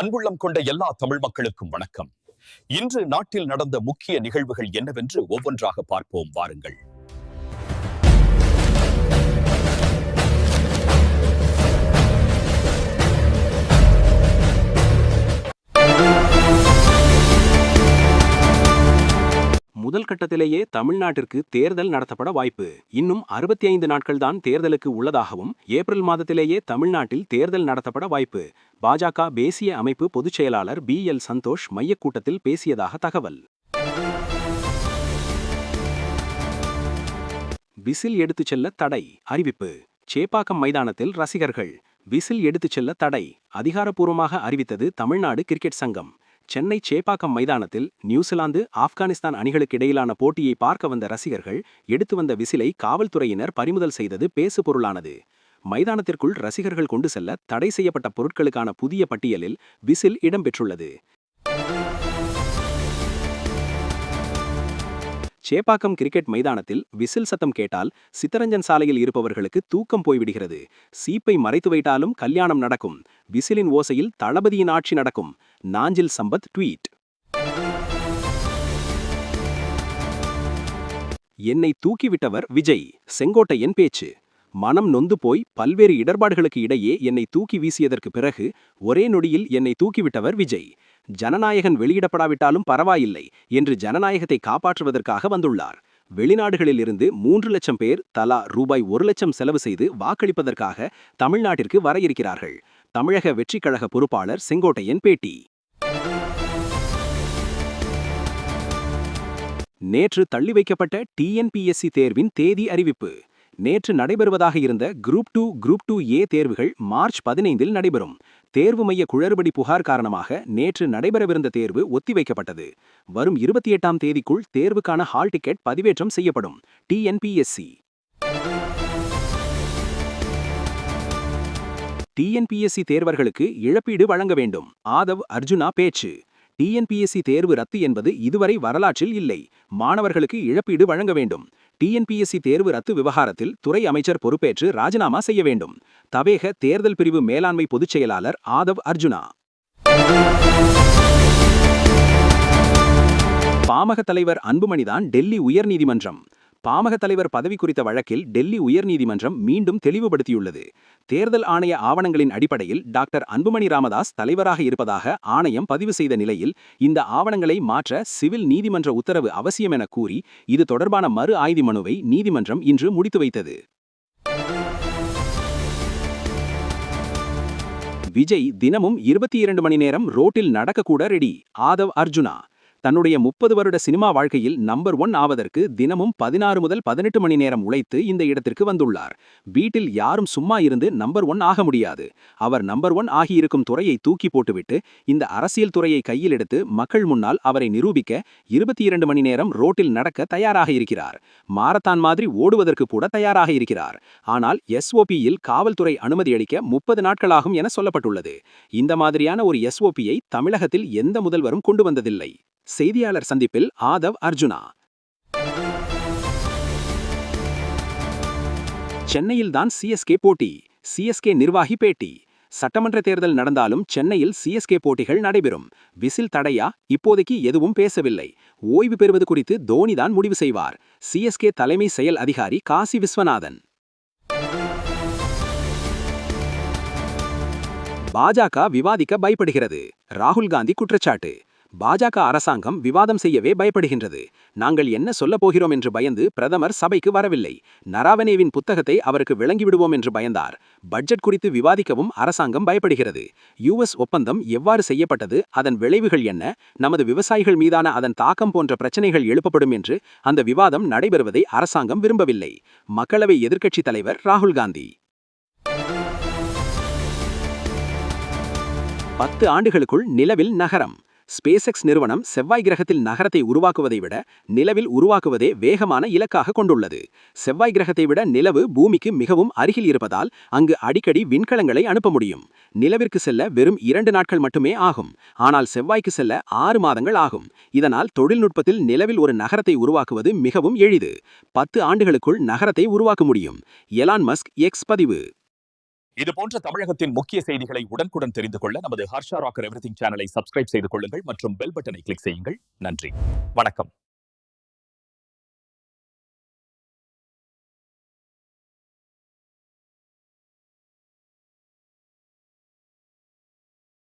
அன்புள்ளம் கொண்ட எல்லா தமிழ் மக்களுக்கும் வணக்கம். இன்று நாட்டில் நடந்த முக்கிய நிகழ்வுகள் என்னவென்று ஒவ்வொன்றாக பார்ப்போம் வாருங்கள். முதல் கட்டத்திலேயே தமிழ்நாட்டிற்கு தேர்தல் நடத்தப்பட வாய்ப்பு. இன்னும் அறுபத்தி ஐந்து நாட்கள்தான் தேர்தலுக்கு உள்ளதாகவும் ஏப்ரல் மாதத்திலேயே தமிழ்நாட்டில் தேர்தல் நடத்தப்பட வாய்ப்பு. பாஜக தேசிய அமைப்பு பொதுச் செயலாளர் பி. எல். சந்தோஷ் மையக் கூட்டத்தில் பேசியதாக தகவல். விசில் எடுத்துச் செல்ல தடை அறிவிப்பு. சேப்பாக்கம் மைதானத்தில் ரசிகர்கள். விசில் எடுத்துச் செல்ல தடை அதிகாரப்பூர்வமாக அறிவித்தது தமிழ்நாடு கிரிக்கெட் சங்கம். சென்னை சேப்பாக்கம் மைதானத்தில் நியூசிலாந்து ஆப்கானிஸ்தான் அணிகளுக்கு இடையிலான போட்டியை பார்க்க வந்த ரசிகர்கள் எடுத்து வந்த விசிலை காவல்துறையினர் பறிமுதல் செய்தது பேசு பொருளானது மைதானத்திற்குள் ரசிகர்கள் கொண்டு செல்ல தடை செய்யப்பட்ட பொருட்களுக்கான புதிய பட்டியலில் விசில் இடம்பெற்றுள்ளது. சேப்பாக்கம் கிரிக்கெட் மைதானத்தில் விசில் சத்தம் கேட்டால் சித்தரஞ்சன் சாலையில் இருப்பவர்களுக்கு தூக்கம் போய்விடுகிறது. சீப்பை மறைத்து வைத்தாலும் கல்யாணம் நடக்கும். விசிலின் ஓசையில் தளபதியின் ஆட்சி நடக்கும். நாஞ்சில் சம்பத் ட்வீட். என்னை தூக்கிவிட்டவர் விஜய். செங்கோட்டையன் பேச்சு. மனம் நொந்து போய் பல்வேறு இடர்பாடுகளுக்கு இடையே என்னை தூக்கி வீசியதற்கு பிறகு ஒரே நொடியில் என்னை தூக்கிவிட்டவர் விஜய். ஜனநாயகன் வெளியிடப்படாவிட்டாலும் பரவாயில்லை என்று ஜனநாயகத்தை காப்பாற்றுவதற்காக வந்துள்ளார். வெளிநாடுகளில் இருந்து மூன்று லட்சம் பேர் தலா ரூபாய் ஒரு லட்சம் செலவு செய்து வாக்களிப்பதற்காக தமிழ்நாட்டிற்கு வர இருக்கிறார்கள். தமிழக வெற்றிக் கழக பொறுப்பாளர் செங்கோட்டையன் பேட்டி. நேற்று தள்ளி வைக்கப்பட்ட டிஎன்பிஎஸ்சி தேர்வின் தேதி அறிவிப்பு. நேற்று நடைபெறுவதாக இருந்த group two group two A தேர்வுகள் மார்ச் பதினைந்தில் நடைபெறும். தேர்வு மைய குளறுபடி புகார் காரணமாக நேற்று நடைபெறவிருந்த தேர்வு ஒத்திவைக்கப்பட்டது. வரும் இருபத்தி எட்டாம் தேதிக்குள் தேர்வுக்கான ஹால் டிக்கெட் பதிவேற்றம் செய்யப்படும். டிஎன்பிஎஸ்சி டிஎன்பிஎஸ்சி தேர்வர்களுக்கு இழப்பீடு வழங்க வேண்டும். ஆதவ் அர்ஜுனா பேச்சு. டிஎன்பிஎஸ்சி தேர்வு ரத்து என்பது இதுவரை வரலாற்றில் இல்லை. மாணவர்களுக்கு இழப்பீடு வழங்க வேண்டும். டிஎன்பிஎஸ்சி தேர்வு ரத்து விவகாரத்தில் துறை அமைச்சர் பொறுப்பேற்று ராஜினாமா செய்ய வேண்டும். தவேக தேர்தல் பிரிவு மேலாண்மை பொதுச் செயலாளர் ஆதவ் அர்ஜுனா. பாமக தலைவர் அன்புமணிதான் டெல்லி உயர்நீதிமன்றம். பாமக தலைவர் பதவி குறித்த வழக்கில் டெல்லி உயர்நீதிமன்றம் மீண்டும் தெளிவுபடுத்தியுள்ளது. தேர்தல் ஆணைய ஆவணங்களின் அடிப்படையில் டாக்டர் அன்புமணி ராமதாஸ் தலைவராக இருப்பதாக ஆணையம் பதிவு செய்த நிலையில் இந்த ஆவணங்களை மாற்ற சிவில் நீதிமன்ற உத்தரவு அவசியம் என கூறி இது தொடர்பான மறு ஆய்வு மனுவை நீதிமன்றம் இன்று முடித்து வைத்தது. விஜய் தினமும் இருபத்தி இரண்டு மணி நேரம் ரோட்டில் நடக்கக்கூட ரெடி. ஆதவ் அர்ஜுனா தன்னுடைய முப்பது வருட சினிமா வாழ்க்கையில் நம்பர் ஒன் ஆவதற்கு தினமும் பதினாறு முதல் பதினெட்டு மணி நேரம் உழைத்து இந்த இடத்திற்கு வந்துள்ளார். வீட்டில் யாரும் சும்மா இருந்து நம்பர் ஒன் ஆக முடியாது. அவர் நம்பர் ஒன் ஆகியிருக்கும் துறையை தூக்கி போட்டுவிட்டு இந்த அரசியல் துறையை கையில் எடுத்து மக்கள் முன்னால் அவரை நிரூபிக்க இருபத்தி இரண்டு மணி நேரம் ரோட்டில் நடக்க தயாராக இருக்கிறார். மாரத்தான் மாதிரி ஓடுவதற்கு கூட தயாராக இருக்கிறார். ஆனால் எஸ்ஓபியில் காவல்துறை அனுமதி அளிக்க முப்பது நாட்களாகும் என சொல்லப்பட்டுள்ளது. இந்த மாதிரியான ஒரு எஸ்ஓபியை தமிழகத்தில் எந்த முதல்வரும் கொண்டு வந்ததில்லை. செய்தியாளர் சந்திப்பில் ஆதவ் அர்ஜுனா. சென்னையில்தான் சிஎஸ்கே போட்டி சிஎஸ்கே நிர்வாகி பேட்டி. சட்டமன்ற தேர்தல் நடந்தாலும் சென்னையில் சிஎஸ்கே போட்டிகள் நடைபெறும். விசில் தடையா? இப்போதைக்கு எதுவும் பேசவில்லை. ஓய்வு பெறுவது குறித்து தோனிதான் முடிவு செய்வார். சிஎஸ்கே தலைமை செயல் அதிகாரி காசி விஸ்வநாதன். பாஜக விவாதிக்க பயப்படுகிறது. ராகுல் காந்தி குற்றச்சாட்டு. பாஜக அரசாங்கம் விவாதம் செய்யவே பயப்படுகின்றது. நாங்கள் என்ன சொல்லப் போகிறோம் என்று பயந்து பிரதமர் சபைக்கு வரவில்லை. நராவனேவின் புத்தகத்தை அவருக்கு விளங்கிவிடுவோம் என்று பயந்தார். பட்ஜெட் குறித்து விவாதிக்கவும் அரசாங்கம் பயப்படுகிறது. யுஎஸ் ஒப்பந்தம் எவ்வாறு செய்யப்பட்டது அதன் விளைவுகள் என்ன நமது விவசாயிகள் மீதான அதன் தாக்கம் போன்ற பிரச்சனைகள் எழுப்பப்படும் என்று அந்த விவாதம் நடைபெறுவதை அரசாங்கம் விரும்பவில்லை. மக்களவை எதிர்க்கட்சித் தலைவர் ராகுல் காந்தி. பத்து ஆண்டுகளுக்குள் நிலவில் நகரம். ஸ்பேஸ்எக்ஸ் நிறுவனம் செவ்வாய் கிரகத்தில் நகரத்தை உருவாக்குவதை விட நிலவில் உருவாக்குவதே வேகமான இலக்காக கொண்டுள்ளது. செவ்வாய் கிரகத்தை விட நிலவு பூமிக்கு மிகவும் அருகில் இருப்பதால் அங்கு அடிக்கடி விண்கலங்களை அனுப்ப முடியும். நிலவிற்கு செல்ல வெறும் இரண்டு நாட்கள் மட்டுமே ஆகும். ஆனால் செவ்வாய்க்கு செல்ல ஆறு மாதங்கள் ஆகும். இதனால் தொழில்நுட்பத்தில் நிலவில் ஒரு நகரத்தை உருவாக்குவது மிகவும் எளிது. பத்து ஆண்டுகளுக்குள் நகரத்தை உருவாக்க முடியும். எலான் மஸ்க் எக்ஸ் பதிவு. இது போன்ற தமிழகத்தின் முக்கிய செய்திகளை உடனுக்குடன் தெரிந்து கொள்ள நமது ஹர்ஷா ராக்கர் எவ்ரிதிங் சேனலை சப்ஸ்கிரைப் செய்து கொள்ளுங்கள் மற்றும் பெல் பட்டனை கிளிக் செய்யுங்கள். நன்றி. வணக்கம்.